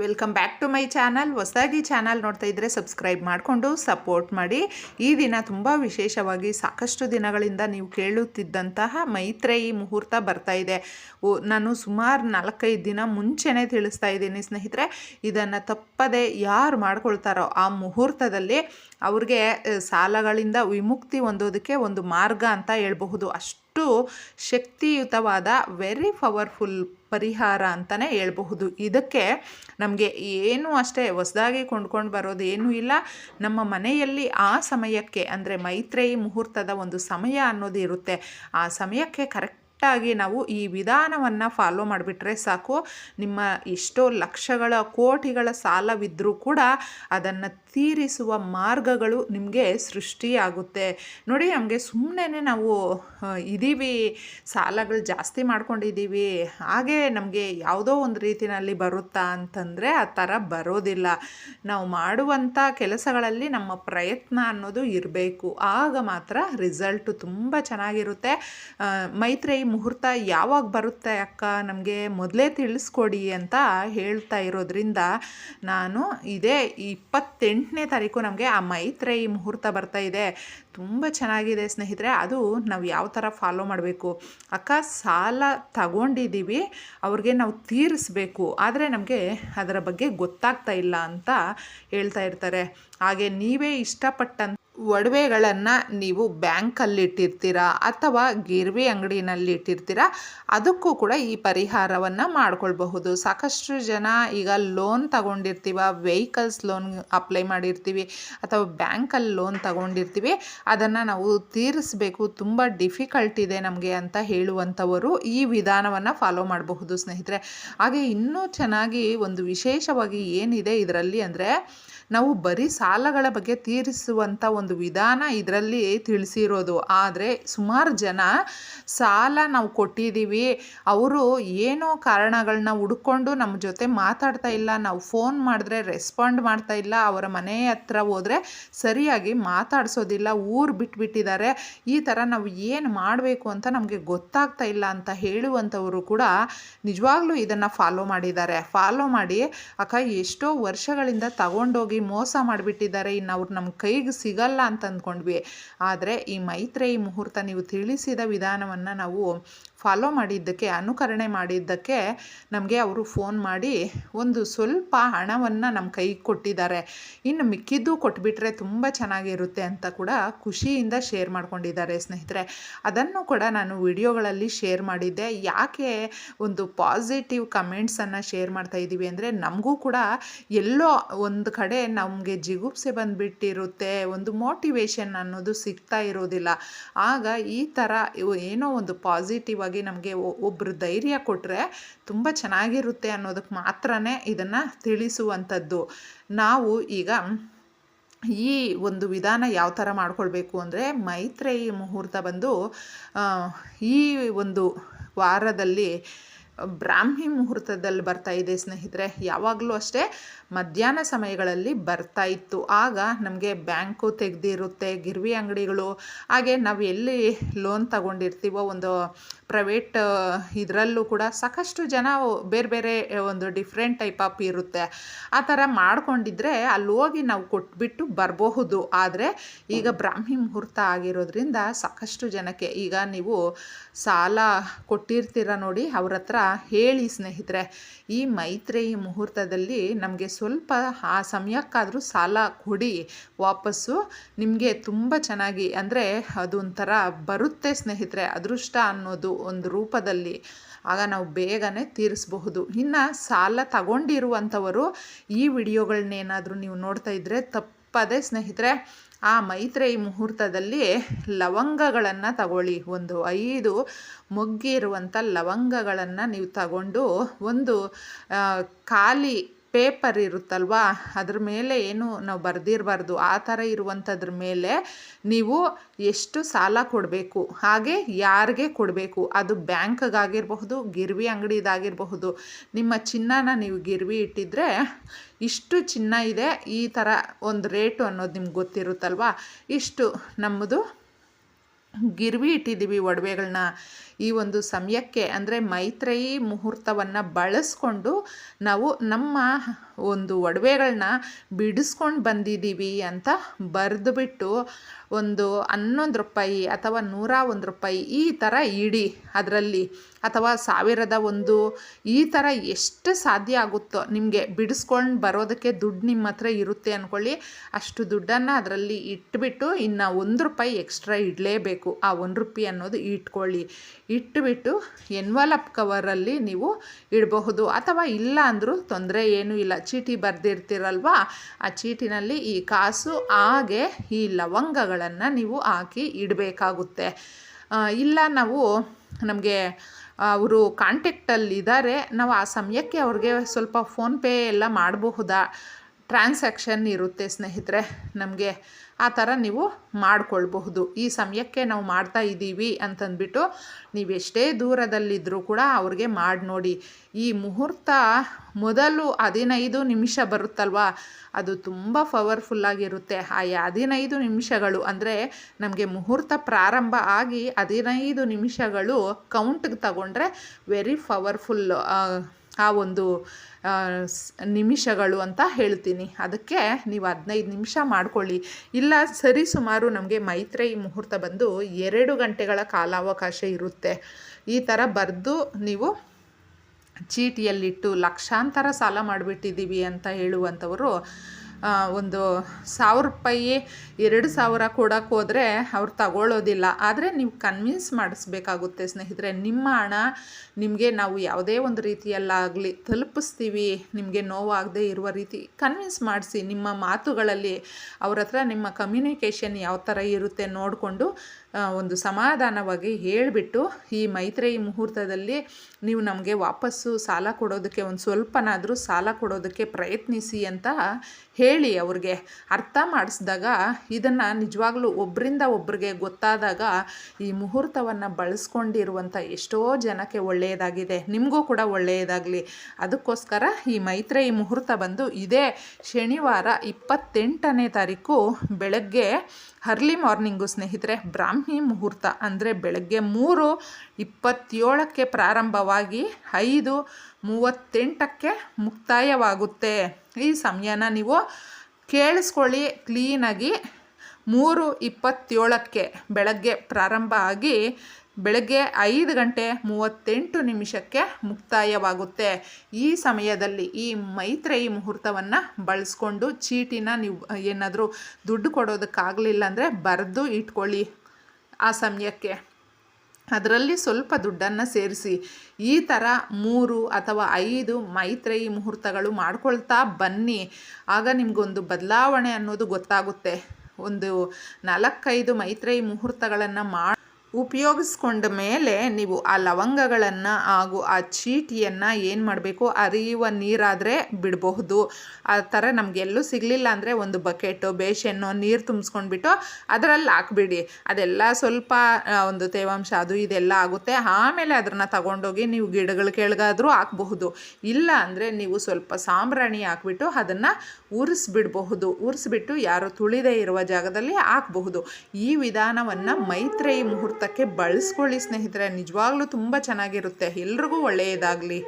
Welcome back to my channel ಹೊಸದಾಗಿ channel ನೋಡ್ತಾ ಇದ್ದರೆ ಸಬ್ಸ್ಕ್ರೈಬ್ ಮಾಡಿಕೊಂಡು ಸಪೋರ್ಟ್ ಮಾಡಿ. ಈ ದಿನ ತುಂಬ ವಿಶೇಷವಾಗಿ ಸಾಕಷ್ಟು ದಿನಗಳಿಂದ ನೀವು ಕೇಳುತ್ತಿದ್ದಂತಹ ಮೈತ್ರೇಯಿ ಮುಹೂರ್ತ ಬರ್ತಾ ಇದೆ. ನಾನು ಸುಮಾರು ನಾಲ್ಕೈದು ದಿನ ಮುಂಚೆನೇ ತಿಳಿಸ್ತಾ ಇದ್ದೀನಿ ಸ್ನೇಹಿತರೆ. ಇದನ್ನು ತಪ್ಪದೆ ಯಾರು ಮಾಡ್ಕೊಳ್ತಾರೋ ಆ ಮುಹೂರ್ತದಲ್ಲಿ ಅವ್ರಿಗೆ ಸಾಲಗಳಿಂದ ವಿಮುಕ್ತಿ ಹೊಂದೋದಕ್ಕೆ ಒಂದು ಮಾರ್ಗ ಅಂತ ಹೇಳ್ಬಹುದು. ಅಷ್ಟು ಶಕ್ತಿಯುತವಾದ ವೆರಿ ಪವರ್ಫುಲ್ ಪರಿಹಾರ ಅಂತಲೇ ಹೇಳ್ಬಹುದು. ಇದಕ್ಕೆ ನಮಗೆ ಏನು ಅಷ್ಟೇ ಹೊಸದಾಗಿ ಕೊಂಡ್ಕೊಂಡು ಬರೋದು ಏನೂ ಇಲ್ಲ. ನಮ್ಮ ಮನೆಯಲ್ಲಿ ಆ ಸಮಯಕ್ಕೆ ಅಂದರೆ ಮೈತ್ರೇಯಿ ಮುಹೂರ್ತದ ಒಂದು ಸಮಯ ಅನ್ನೋದು ಇರುತ್ತೆ. ಆ ಸಮಯಕ್ಕೆ ಕರೆಕ್ಟಾಗಿ ನಾವು ಈ ವಿಧಾನವನ್ನು ಫಾಲೋ ಮಾಡಿಬಿಟ್ರೆ ಸಾಕು. ನಿಮ್ಮ ಎಷ್ಟೋ ಲಕ್ಷಗಳ, ಕೋಟಿಗಳ ಸಾಲವಿದ್ದರೂ ಕೂಡ ಅದನ್ನು ತೀರಿಸುವ ಮಾರ್ಗಗಳು ನಿಮಗೆ ಸೃಷ್ಟಿಯಾಗುತ್ತೆ. ನೋಡಿ ನಮಗೆ ಸುಮ್ಮನೆ ನಾವು ಇದ್ದೀವಿ ಸಾಲಗಳು ಜಾಸ್ತಿ ಮಾಡ್ಕೊಂಡಿದ್ದೀವಿ ಹಾಗೆ ನಮಗೆ ಯಾವುದೋ ಒಂದು ರೀತಿಯಲ್ಲಿ ಬರುತ್ತಾ ಅಂತಂದರೆ ಆ ಥರ ಬರೋದಿಲ್ಲ. ನಾವು ಮಾಡುವಂಥ ಕೆಲಸಗಳಲ್ಲಿ ನಮ್ಮ ಪ್ರಯತ್ನ ಅನ್ನೋದು ಇರಬೇಕು. ಆಗ ಮಾತ್ರ ರಿಸಲ್ಟು ತುಂಬ ಚೆನ್ನಾಗಿರುತ್ತೆ. ಮೈತ್ರಿ ಮೈತ್ರೇಯಿ ಮುಹೂರ್ತ ಯಾವಾಗ ಬರುತ್ತೆ ಅಕ್ಕ? ನಮಗೆ ಮೊದಲೇ ತಿಳಿಸ್ಕೊಡಿ ಅಂತ ಹೇಳ್ತಾ ಇರೋದ್ರಿಂದ ನಾನು ಇದೇ ಇಪ್ಪತ್ತೆಂಟನೇ ತಾರೀಕು ನಮಗೆ ಆ ಮೈತ್ರೇಯಿ ಮುಹೂರ್ತ ಬರ್ತಾ ಇದೆ. ತುಂಬ ಚೆನ್ನಾಗಿದೆ ಸ್ನೇಹಿತರೆ, ಅದು ನಾವು ಯಾವ ಥರ ಫಾಲೋ ಮಾಡಬೇಕು? ಅಕ್ಕ, ಸಾಲ ತಗೊಂಡಿದ್ದೀವಿ ಅವ್ರಿಗೆ ನಾವು ತೀರಿಸ್ಬೇಕು, ಆದರೆ ನಮಗೆ ಅದರ ಬಗ್ಗೆ ಗೊತ್ತಾಗ್ತಾ ಇಲ್ಲ ಅಂತ ಹೇಳ್ತಾ ಇರ್ತಾರೆ. ಹಾಗೆ ನೀವೇ ಇಷ್ಟಪಟ್ಟಂತ ಒಡವೆಗಳನ್ನು ನೀವು ಬ್ಯಾಂಕಲ್ಲಿ ಇಟ್ಟಿರ್ತೀರಾ ಅಥವಾ ಗಿರ್ವಿ ಅಂಗಡಿನಲ್ಲಿ ಇಟ್ಟಿರ್ತೀರಾ ಅದಕ್ಕೂ ಕೂಡ ಈ ಪರಿಹಾರವನ್ನು ಮಾಡ್ಕೊಳ್ಬಹುದು. ಸಾಕಷ್ಟು ಜನ ಈಗ ಲೋನ್ ತಗೊಂಡಿರ್ತೀವ, ವೆಹಿಕಲ್ಸ್ ಲೋನ್ ಅಪ್ಲೈ ಮಾಡಿರ್ತೀವಿ ಅಥವಾ ಬ್ಯಾಂಕಲ್ಲಿ ಲೋನ್ ತಗೊಂಡಿರ್ತೀವಿ, ಅದನ್ನು ನಾವು ತೀರಿಸಬೇಕು. ತುಂಬ ಡಿಫಿಕಲ್ಟ್ ಇದೆ ನಮಗೆ ಅಂತ ಹೇಳುವಂಥವರು ಈ ವಿಧಾನವನ್ನು ಫಾಲೋ ಮಾಡಬಹುದು ಸ್ನೇಹಿತರೆ. ಹಾಗೆ ಇನ್ನೂ ಚೆನ್ನಾಗಿ ಒಂದು ವಿಶೇಷವಾಗಿ ಏನಿದೆ ಇದರಲ್ಲಿ ಅಂದರೆ ನಾವು ಬರೀ ಸಾಲಗಳ ಬಗ್ಗೆ ತೀರಿಸುವಂಥ ಒಂದು ವಿಧಾನ ಇದರಲ್ಲಿ ತಿಳಿಸಿರೋದು. ಆದರೆ ಸುಮಾರು ಜನ ಸಾಲ ನಾವು ಕೊಟ್ಟಿದ್ದೀವಿ ಅವರು ಏನೋ ಕಾರಣಗಳನ್ನ ಹುಡ್ಕೊಂಡು ನಮ್ಮ ಜೊತೆ ಮಾತಾಡ್ತಾ ಇಲ್ಲ. ನಾವು ಫೋನ್ ಮಾಡಿದ್ರೆ ರೆಸ್ಪಾಂಡ್ ಮಾಡ್ತಾ ಇಲ್ಲ. ಅವರ ಮನೆ ಹತ್ರ ಹೋದರೆ ಸರಿಯಾಗಿ ಮಾತಾಡಿಸೋದಿಲ್ಲ. ಊರು ಬಿಟ್ಬಿಟ್ಟಿದ್ದಾರೆ. ಈ ಥರ ನಾವು ಏನು ಮಾಡಬೇಕು ಅಂತ ನಮಗೆ ಗೊತ್ತಾಗ್ತಾ ಇಲ್ಲ ಅಂತ ಹೇಳುವಂಥವರು ಕೂಡ ನಿಜವಾಗ್ಲೂ ಇದನ್ನು ಫಾಲೋ ಮಾಡಿದ್ದಾರೆ. ಫಾಲೋ ಮಾಡಿ, ಅಕ್ಕ, ಎಷ್ಟೋ ವರ್ಷಗಳಿಂದ ತಗೊಂಡೋಗಿ ಮೋಸ ಮಾಡಿಬಿಟ್ಟಿದ್ದಾರೆ, ಇನ್ನು ಅವ್ರು ನಮ್ಮ ಕೈಗೆ ಸಿಗಲ್ಲ ಅಂತ ಅಂದ್ಕೊಂಡ್ವಿ ಆದರೆ ಈ ಮೈತ್ರೇಯಿ ಮುಹೂರ್ತ ನೀವು ತಿಳಿಸಿದ ವಿಧಾನವನ್ನು ನಾವು ಫಾಲೋ ಮಾಡಿದ್ದಕ್ಕೆ, ಅನುಕರಣೆ ಮಾಡಿದ್ದಕ್ಕೆ ನಮಗೆ ಅವರು ಫೋನ್ ಮಾಡಿ ಒಂದು ಸ್ವಲ್ಪ ಹಣವನ್ನು ನಮ್ಮ ಕೈಗೆ ಕೊಟ್ಟಿದ್ದಾರೆ. ಇನ್ನು ಮಿಕ್ಕಿದ್ದು ಕೊಟ್ಬಿಟ್ರೆ ತುಂಬ ಚೆನ್ನಾಗಿರುತ್ತೆ ಅಂತ ಕೂಡ ಖುಷಿಯಿಂದ ಶೇರ್ ಮಾಡ್ಕೊಂಡಿದ್ದಾರೆ ಸ್ನೇಹಿತರೆ. ಅದನ್ನು ಕೂಡ ನಾನು ವಿಡಿಯೋಗಳಲ್ಲಿ ಶೇರ್ ಮಾಡಿದ್ದೆ. ಯಾಕೆ ಒಂದು ಪಾಸಿಟಿವ್ ಕಮೆಂಟ್ಸನ್ನು ಶೇರ್ ಮಾಡ್ತಾ ಇದ್ದೀವಿ ಅಂದರೆ ನಮಗೂ ಕೂಡ ಎಲ್ಲೋ ಒಂದು ಕಡೆ ನಮಗೆ ಜಿಗುಪ್ಸೆ ಬಂದುಬಿಟ್ಟಿರುತ್ತೆ, ಒಂದು ಮೋಟಿವೇಶನ್ ಅನ್ನೋದು ಸಿಗ್ತಾ ಇರೋದಿಲ್ಲ. ಆಗ ಈ ಥರ ಏನೋ ಒಂದು ಪಾಸಿಟಿವ್ ನಮಗೆ ಒಬ್ಬರು ಧೈರ್ಯ ಕೊಟ್ಟರೆ ತುಂಬ ಚೆನ್ನಾಗಿರುತ್ತೆ ಅನ್ನೋದಕ್ಕೆ ಮಾತ್ರನೇ ಇದನ್ನು ತಿಳಿಸುವಂಥದ್ದು. ನಾವು ಈಗ ಈ ಒಂದು ವಿಧಾನ ಯಾವ ಥರ ಮಾಡ್ಕೊಳ್ಬೇಕು ಅಂದರೆ ಮೈತ್ರೇಯಿ ಮುಹೂರ್ತ ಬಂದು ಈ ಒಂದು ವಾರದಲ್ಲಿ ಬ್ರಾಹ್ಮಿ ಮುಹೂರ್ತದಲ್ಲಿ ಬರ್ತಾ ಇದೆ ಸ್ನೇಹಿತರೆ. ಯಾವಾಗಲೂ ಅಷ್ಟೇ ಮಧ್ಯಾಹ್ನ ಸಮಯಗಳಲ್ಲಿ ಬರ್ತಾ ಇತ್ತು. ಆಗ ನಮಗೆ ಬ್ಯಾಂಕು ತೆಗೆದಿರುತ್ತೆ, ಗಿರ್ವಿ ಅಂಗಡಿಗಳು. ಹಾಗೆ ನಾವು ಎಲ್ಲಿ ಲೋನ್ ತಗೊಂಡಿರ್ತೀವೋ ಒಂದು ಪ್ರೈವೇಟ್ ಇದರಲ್ಲೂ ಕೂಡ ಸಾಕಷ್ಟು ಜನ ಬೇರೆ ಬೇರೆ ಒಂದು ಡಿಫ್ರೆಂಟ್ ಟೈಪ್ ಆಫ್ ಇರುತ್ತೆ. ಆ ಥರ ಮಾಡ್ಕೊಂಡಿದ್ರೆ ಅಲ್ಲಿ ಹೋಗಿ ನಾವು ಕೊಟ್ಬಿಟ್ಟು ಬರಬಹುದು. ಆದರೆ ಈಗ ಬ್ರಾಹ್ಮಿ ಮುಹೂರ್ತ ಆಗಿರೋದ್ರಿಂದ ಸಾಕಷ್ಟು ಜನಕ್ಕೆ ಈಗ ನೀವು ಸಾಲ ಕೊಟ್ಟಿರ್ತೀರ ನೋಡಿ ಅವ್ರ ಹತ್ರ ಹೇಳಿ ಸ್ನೇಹಿತರೆ, ಈ ಮೈತ್ರಿ ಮುಹೂರ್ತದಲ್ಲಿ ನಮಗೆ ಸ್ವಲ್ಪ, ಆ ಸಮಯಕ್ಕಾದರೂ ಸಾಲ ಕೊಡಿ. ವಾಪಸ್ಸು ನಿಮಗೆ ತುಂಬ ಚೆನ್ನಾಗಿ, ಅಂದರೆ ಅದೊಂಥರ ಬರುತ್ತೆ ಸ್ನೇಹಿತರೆ, ಅದೃಷ್ಟ ಅನ್ನೋದು ಒಂದು ರೂಪದಲ್ಲಿ ಆಗ ನಾವು ಬೇಗನೆ ತೀರಿಸಬಹುದು. ಇನ್ನು ಸಾಲ ತಗೊಂಡಿರುವಂಥವರು ಈ ವಿಡಿಯೋಗಳನ್ನೇನಾದರೂ ನೀವು ನೋಡ್ತಾ ಇದ್ದರೆ ತಪ್ಪದೇ ಸ್ನೇಹಿತರೆ, ಆ ಮೈತ್ರೇಯಿ ಮುಹೂರ್ತದಲ್ಲಿ ಲವಂಗಗಳನ್ನು ತಗೊಳ್ಳಿ. ಒಂದು ಐದು ಮೊಗ್ಗಿರುವಂಥ ಲವಂಗಗಳನ್ನು ನೀವು ತಗೊಂಡು ಒಂದು ಖಾಲಿ ಪೇಪರ್ ಇರುತ್ತಲ್ವಾ? ಅದ್ರ ಮೇಲೆ ಏನು ನಾವು ಬರೆದಿರಬಾರ್ದು. ಆ ಥರ ಇರುವಂಥದ್ರ ಮೇಲೆ ನೀವು ಎಷ್ಟು ಸಾಲ ಕೊಡಬೇಕು? ಹಾಗೆ ಯಾರಿಗೆ ಕೊಡಬೇಕು? ಅದು ಬ್ಯಾಂಕ್ಗಾಗಿರಬಹುದು, ಗಿರ್ವಿ ಅಂಗಡಿದಾಗಿರಬಹುದು. ನಿಮ್ಮ ಚಿನ್ನನ ನೀವು ಗಿರ್ವಿ ಇಟ್ಟಿದ್ರೆ ಇಷ್ಟು ಚಿನ್ನ ಇದೆ, ಈ ಥರ ಒಂದು ರೇಟು ಅನ್ನೋದು ನಿಮ್ಗೆ ಗೊತ್ತಿರುತ್ತಲ್ವಾ? ಇಷ್ಟು ನಮ್ಮದು ಗಿರ್ವಿ ಇಟ್ಟಿದ್ದೀವಿ ಒಡವೆಗಳನ್ನ ಈ ಒಂದು ಸಮಯಕ್ಕೆ ಅಂದರೆ ಮೈತ್ರೇಯಿ ಮುಹೂರ್ತವನ್ನು ಬಳಸ್ಕೊಂಡು ನಾವು ನಮ್ಮ ಒಂದು ಒಡವೆಗಳನ್ನ ಬಿಡಿಸ್ಕೊಂಡು ಬಂದಿದ್ದೀವಿ ಅಂತ ಬರೆದುಬಿಟ್ಟು ಒಂದು ಹನ್ನೊಂದು ರೂಪಾಯಿ ಅಥವಾ ನೂರ ಒಂದು ರೂಪಾಯಿ ಈ ಥರ ಇಡಿ ಅದರಲ್ಲಿ. ಅಥವಾ ಸಾವಿರದ ಒಂದು ಈ ಥರ ಎಷ್ಟು ಸಾಧ್ಯ ಆಗುತ್ತೋ ನಿಮಗೆ ಬಿಡಿಸ್ಕೊಂಡು ಬರೋದಕ್ಕೆ ದುಡ್ಡು ನಿಮ್ಮ ಹತ್ರ ಇರುತ್ತೆ ಅಂದ್ಕೊಳ್ಳಿ ಅಷ್ಟು ದುಡ್ಡನ್ನು ಅದರಲ್ಲಿ ಇಟ್ಬಿಟ್ಟು ಇನ್ನು ಒಂದು ರೂಪಾಯಿ ಎಕ್ಸ್ಟ್ರಾ ಇಡಲೇಬೇಕು. ಆ ಒಂದು ರೂಪಾಯಿ ಅನ್ನೋದು ಇಟ್ಕೊಳ್ಳಿ. ಇಟ್ಬಿಟ್ಟು ಎನ್ವಲಪ್ ಕವರಲ್ಲಿ ನೀವು ಇಡಬಹುದು. ಅಥವಾ ಇಲ್ಲ ಅಂದರೂ ತೊಂದರೆ ಏನೂ ಇಲ್ಲ. ಚೀಟಿ ಬರೆದಿರ್ತೀರಲ್ವ? ಆ ಚೀಟಿನಲ್ಲಿ ಈ ಕಾಸು ಹಾಗೆ ಈ ಲವಂಗಗಳನ್ನು ನೀವು ಹಾಕಿ ಇಡಬೇಕಾಗುತ್ತೆ. ಇಲ್ಲ ನಾವು ನಮಗೆ ಅವರು ಕಾಂಟ್ಯಾಕ್ಟಲ್ಲಿದ್ದಾರೆ ನಾವು ಆ ಸಮಯಕ್ಕೆ ಅವ್ರಿಗೆ ಸ್ವಲ್ಪ ಫೋನ್ಪೇ ಎಲ್ಲ ಮಾಡಬಹುದಾ? ಟ್ರಾನ್ಸಾಕ್ಷನ್ ಇರುತ್ತೆ, ಸ್ನೇಹಿತರೆ. ನಮಗೆ ಆ ಥರ ನೀವು ಮಾಡಿಕೊಳ್ಬಹುದು. ಈ ಸಮಯಕ್ಕೆ ನಾವು ಮಾಡ್ತಾ ಇದ್ದೀವಿ ಅಂತಂದ್ಬಿಟ್ಟು ನೀವೆಷ್ಟೇ ದೂರದಲ್ಲಿದ್ದರೂ ಕೂಡ ಅವ್ರಿಗೆ ಮಾಡಿ ನೋಡಿ. ಈ ಮುಹೂರ್ತ ಮೊದಲು ಹದಿನೈದು ನಿಮಿಷ ಬರುತ್ತಲ್ವ? ಅದು ತುಂಬ ಪವರ್ಫುಲ್ಲಾಗಿರುತ್ತೆ ಆ ಹದಿನೈದು ನಿಮಿಷಗಳು ಅಂದರೆ ನಮಗೆ ಮುಹೂರ್ತ ಪ್ರಾರಂಭ ಆಗಿ ಹದಿನೈದು ನಿಮಿಷಗಳು ಕೌಂಟ್ಗೆ ತಗೊಂಡ್ರೆ ವೆರಿ ಪವರ್ಫುಲ್ ಆ ಒಂದು ನಿಮಿಷಗಳು ಅಂತ ಹೇಳ್ತೀನಿ. ಅದಕ್ಕೆ ನೀವು ಹದಿನೈದು ನಿಮಿಷ ಮಾಡ್ಕೊಳ್ಳಿ. ಇಲ್ಲ, ಸರಿ ಸುಮಾರು ನಮಗೆ ಮೈತ್ರೇಯಿ ಮುಹೂರ್ತ ಬಂದು ಎರಡು ಗಂಟೆಗಳ ಕಾಲಾವಕಾಶ ಇರುತ್ತೆ. ಈ ಥರ ಬರೆದು ನೀವು ಚೀಟಿಯಲ್ಲಿಟ್ಟು ಲಕ್ಷಾಂತರ ಸಾಲ ಮಾಡಿಬಿಟ್ಟಿದ್ದೀವಿ ಅಂತ ಹೇಳುವಂಥವರು ಒಂದು ಸಾವಿರ ರೂಪಾಯಿ, ಎರಡು ಸಾವಿರ ಕೊಡೋಕೆ ಹೋದರೆ ಅವ್ರು ತಗೊಳ್ಳೋದಿಲ್ಲ ಆದರೆ ನೀವು ಕನ್ವಿನ್ಸ್ ಮಾಡಿಸ್ಬೇಕಾಗುತ್ತೆ ಸ್ನೇಹಿತರೆ, ನಿಮ್ಮ ಹಣ ನಿಮಗೆ ನಾವು ಯಾವುದೇ ಒಂದು ರೀತಿಯಲ್ಲಾಗಲಿ ತಲುಪಿಸ್ತೀವಿ, ನಿಮಗೆ ನೋವಾಗದೇ ಇರುವ ರೀತಿ ಕನ್ವಿನ್ಸ್ ಮಾಡಿಸಿ, ನಿಮ್ಮ ಮಾತುಗಳಲ್ಲಿ ಅವ್ರ ಹತ್ರ ನಿಮ್ಮ ಕಮ್ಯುನಿಕೇಷನ್ ಯಾವ ಥರ ಇರುತ್ತೆ ನೋಡಿಕೊಂಡು ಒಂದು ಸಮಾಧಾನವಾಗಿ ಹೇಳಿಬಿಟ್ಟು ಈ ಮೈತ್ರೇಯಿ ಮುಹೂರ್ತದಲ್ಲಿ ನೀವು ನಮಗೆ ವಾಪಸ್ಸು ಸಾಲ ಕೊಡೋದಕ್ಕೆ ಒಂದು ಸ್ವಲ್ಪನಾದರೂ ಸಾಲ ಕೊಡೋದಕ್ಕೆ ಪ್ರಯತ್ನಿಸಿ ಅಂತ ಹೇಳಿ ಅವ್ರಿಗೆ ಅರ್ಥ ಮಾಡಿಸಿದಾಗ ಇದನ್ನು ನಿಜವಾಗ್ಲೂ ಒಬ್ಬರಿಂದ ಒಬ್ಬರಿಗೆ ಗೊತ್ತಾದಾಗ ಈ ಮುಹೂರ್ತವನ್ನು ಬಳಸ್ಕೊಂಡಿರುವಂಥ ಎಷ್ಟೋ ಜನಕ್ಕೆ ಒಳ್ಳೆಯದಾಗಿದೆ. ನಿಮಗೂ ಕೂಡ ಒಳ್ಳೆಯದಾಗಲಿ. ಅದಕ್ಕೋಸ್ಕರ ಈ ಮೈತ್ರೇಯಿ ಮುಹೂರ್ತ ಬಂದು ಇದೇ ಶನಿವಾರ ಇಪ್ಪತ್ತೆಂಟನೇ ತಾರೀಕು ಬೆಳಗ್ಗೆ ಅರ್ಲಿ ಮಾರ್ನಿಂಗು ಸ್ನೇಹಿತರೆ, ಬ್ರಾಹ್ಮಿ ಮುಹೂರ್ತ ಅಂದರೆ ಬೆಳಗ್ಗೆ ಮೂರು ಇಪ್ಪತ್ತೇಳಕ್ಕೆ ಪ್ರಾರಂಭವಾಗಿ ಐದು ಮೂವತ್ತೆಂಟಕ್ಕೆ ಮುಕ್ತಾಯವಾಗುತ್ತೆ. ಈ ಸಮಯನ ನೀವು ಕೇಳಿಸ್ಕೊಳ್ಳಿ ಕ್ಲೀನಾಗಿ. ಮೂರು ಇಪ್ಪತ್ತೇಳಕ್ಕೆ ಬೆಳಗ್ಗೆ ಪ್ರಾರಂಭ ಆಗಿ ಬೆಳಗ್ಗೆ ಐದು ಗಂಟೆ ಮೂವತ್ತೆಂಟು ನಿಮಿಷಕ್ಕೆ ಮುಕ್ತಾಯವಾಗುತ್ತೆ. ಈ ಸಮಯದಲ್ಲಿ ಈ ಮೈತ್ರೇಯಿ ಮುಹೂರ್ತವನ್ನು ಬಳಸ್ಕೊಂಡು ಚೀಟಿನ ನೀವು ಏನಾದರೂ ದುಡ್ಡು ಕೊಡೋದಕ್ಕಾಗಲಿಲ್ಲ ಅಂದರೆ ಬರೆದು ಇಟ್ಕೊಳ್ಳಿ ಆ ಸಮಯಕ್ಕೆ. ಅದರಲ್ಲಿ ಸ್ವಲ್ಪ ದುಡ್ಡನ್ನು ಸೇರಿಸಿ. ಈ ಥರ ಮೂರು ಅಥವಾ ಐದು ಮೈತ್ರೇಯಿ ಮುಹೂರ್ತಗಳು ಮಾಡ್ಕೊಳ್ತಾ ಬನ್ನಿ. ಆಗ ನಿಮಗೊಂದು ಬದಲಾವಣೆ ಅನ್ನೋದು ಗೊತ್ತಾಗುತ್ತೆ. ಒಂದು ನಾಲ್ಕೈದು ಮೈತ್ರೇಯಿ ಮುಹೂರ್ತಗಳನ್ನು ಮಾಡಿ ಉಪಯೋಗಿಸ್ಕೊಂಡ ಮೇಲೆ ನೀವು ಆ ಲವಂಗಗಳನ್ನು ಹಾಗೂ ಆ ಚೀಟಿಯನ್ನು ಏನು ಮಾಡಬೇಕು? ಅರಿಯುವ ನೀರಾದರೆ ಬಿಡಬಹುದು. ಆ ಥರ ನಮಗೆಲ್ಲೂ ಸಿಗಲಿಲ್ಲ ಅಂದರೆ ಒಂದು ಬಕೆಟು ಬೇಷನ್ನು ನೀರು ತುಂಬಿಸ್ಕೊಂಡ್ಬಿಟ್ಟು ಅದರಲ್ಲಿ ಹಾಕ್ಬಿಡಿ. ಅದೆಲ್ಲ ಸ್ವಲ್ಪ ಒಂದು ತೇವಾಂಶ ಅದು ಇದೆಲ್ಲ ಆಗುತ್ತೆ. ಆಮೇಲೆ ಅದನ್ನು ತಗೊಂಡೋಗಿ ನೀವು ಗಿಡಗಳ ಕೆಳಗಾದರೂ ಹಾಕಬಹುದು. ಇಲ್ಲ ಅಂದರೆ ನೀವು ಸ್ವಲ್ಪ ಸಾಂಬ್ರಾಣಿ ಹಾಕ್ಬಿಟ್ಟು ಅದನ್ನು ಉರಿಸ್ಬಿಡಬಹುದು. ಉರಿಸ್ಬಿಟ್ಟು ಯಾರು ತುಳಿದೇ ಇರುವ ಜಾಗದಲ್ಲಿ ಹಾಕಬಹುದು. ಈ ವಿಧಾನವನ್ನು ಮೈತ್ರೇಯಿ ಮುಹೂರ್ತ ಮುಹೂರ್ತಕ್ಕೆ ಬಳಸ್ಕೊಳ್ಳಿ ಸ್ನೇಹಿತರೆ. ನಿಜವಾಗ್ಲೂ ತುಂಬ ಚೆನ್ನಾಗಿರುತ್ತೆ. ಎಲ್ರಿಗೂ ಒಳ್ಳೆಯದಾಗಲಿ.